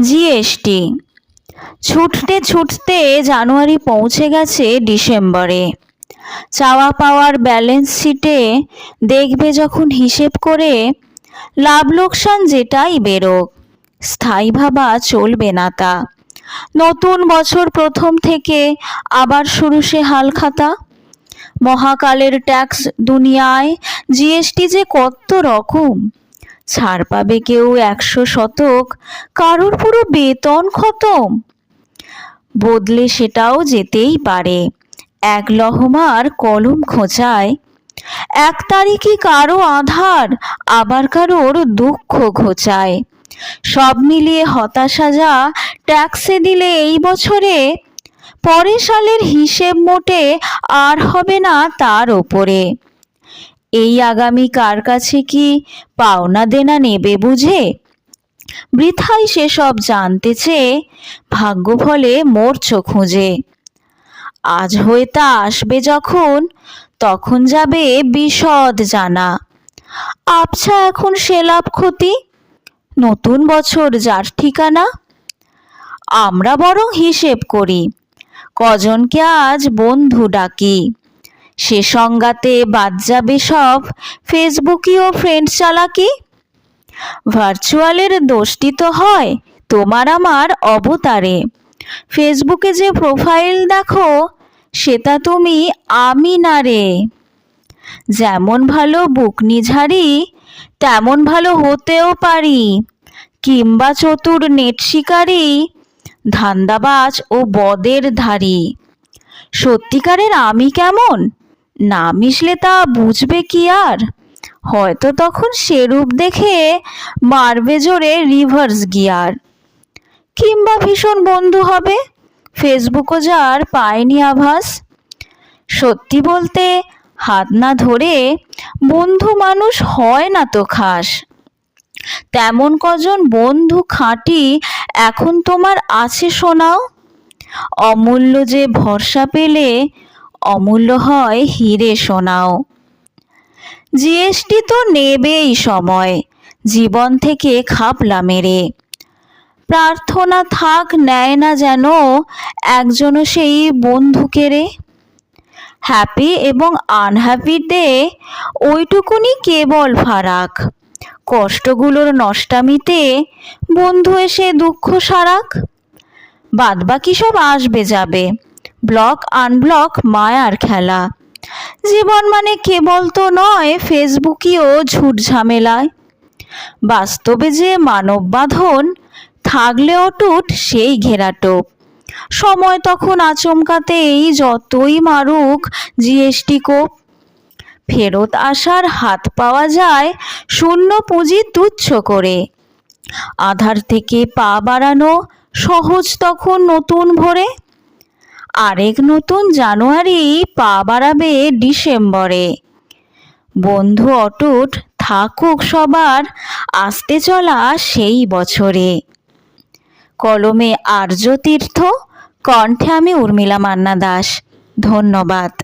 GST. ছুটতে ছুটতে জানুয়ারি পৌঁছে গেছে ডিসেম্বরে। চাওয়া পাওয়ার ব্যালেন্স শিটে দেখবে যখন হিসেব করে, লাভ লোকসান যেটাই বেরোক, স্থায়ী ভাবা চলবে না তা। নতুন বছর প্রথম থেকে আবার শুরু সে হালখাতা মহাকালের ট্যাক্স দুনিয়ায়, জিএসটি যে কত রকম ছাড় পাবে কেউ একশো শতক, কারোর পুরো বেতন খতম। বদলে সেটাও যেতেই পারে। এক লহমার কলম খোঁচায়, এক তারিখে কারও আধার, আবার কারোর দুঃখ ঘোচায়। সব মিলিয়ে হতাশা যা ট্যাক্সে দিলে এই বছরে, পরের সালের হিসেব মোটে আর হবে না তার ওপরে। এই আগামী কার কাছে কি পাওনা দেনা নেবে বুঝে? বৃথাই সেসব জানতে চেয়ে ভাগ্য ফলে মরছ খুঁজে। আজ হয়ে তা আসবে যখন, তখন যাবে বিশদ জানা। আবছা এখন সে লাভ ক্ষতি? নতুন বছর যার ঠিকানা? আমরা বরং হিসেব করি, কজনকে আজ বন্ধু ডাকি। সে সংজ্ঞাতে বাদ যাবে সব। ফেসবুকীয় ফ্রেন্ড চালাকি? ভার্চুয়ালের দোষটি তো হয়, তোমার আমার অবতারে। ফেসবুকে যে প্রোফাইল দেখো, সেটা তুমি আমি না রে। যেমন ভালো বুকনি ঝাড়ি তেমন ভালো হতেও পারি। কিংবা চতুর নেট শিকারী, ধান্দাবাজ ও বদের ধারী। সত্যিকারের আমি কেমন? না মিশলে তা বুঝবে কি আর? হয়তো তখন সেরূপ দেখে মারবে জোরে রিভার্স গিয়ার কিংবা ভীষণ বন্ধু হবে? ফেসবুকও যার পায়নি আভাস। সত্যি বলতে, হাত না ধরে বন্ধু মানুষ হয় না তো খাস। তেমন কজন বন্ধু খাঁটি এখন তোমার আছে শোনাও? অমূল্য যে ভরসা পেলে অমূল্য হয় হিরে শোনাও জিএসটি তো নেবেই সময়, জীবন থেকে খাপলা মেরে। প্রার্থনা থাক, নেয় না যেন একজনও সেই বন্ধুকে রে। হ্যাপি এবং আনহ্যাপিতে ওইটুকুনি কেবল ফারাক। কষ্টগুলোর নষ্টামিতে বন্ধু এসে দুঃখ সারাক। বাদবাকি সব আসবে যাবে। ব্লক আনব্লক মায়ার খেলা। জীবন মানে কেবল তো নয়, ফেসবুকিও ঝুট ঝামেলায়। বাস্তবে যে মানব বাঁধন থাকলে অটুট সেই ঘেরাটোপ সময় তখন আচমকাতেই যতই মারুক জিএসটি কোপ। ফেরত আসার হাত পাওয়া যায় শূন্য পুঁজি তুচ্ছ করে। আধার থেকে পা বাড়ানো, সহজ তখন নতুন ভরে। আরেক নতুন জানুয়ারি পা বাড়াবে ডিসেম্বরে। বন্ধু অটুট থাকুক সবার, আসতে চলা সেই বছরে। কলমে আর্য তীর্থ, কণ্ঠে আমি উর্মিলা মান্না দাস। ধন্যবাদ।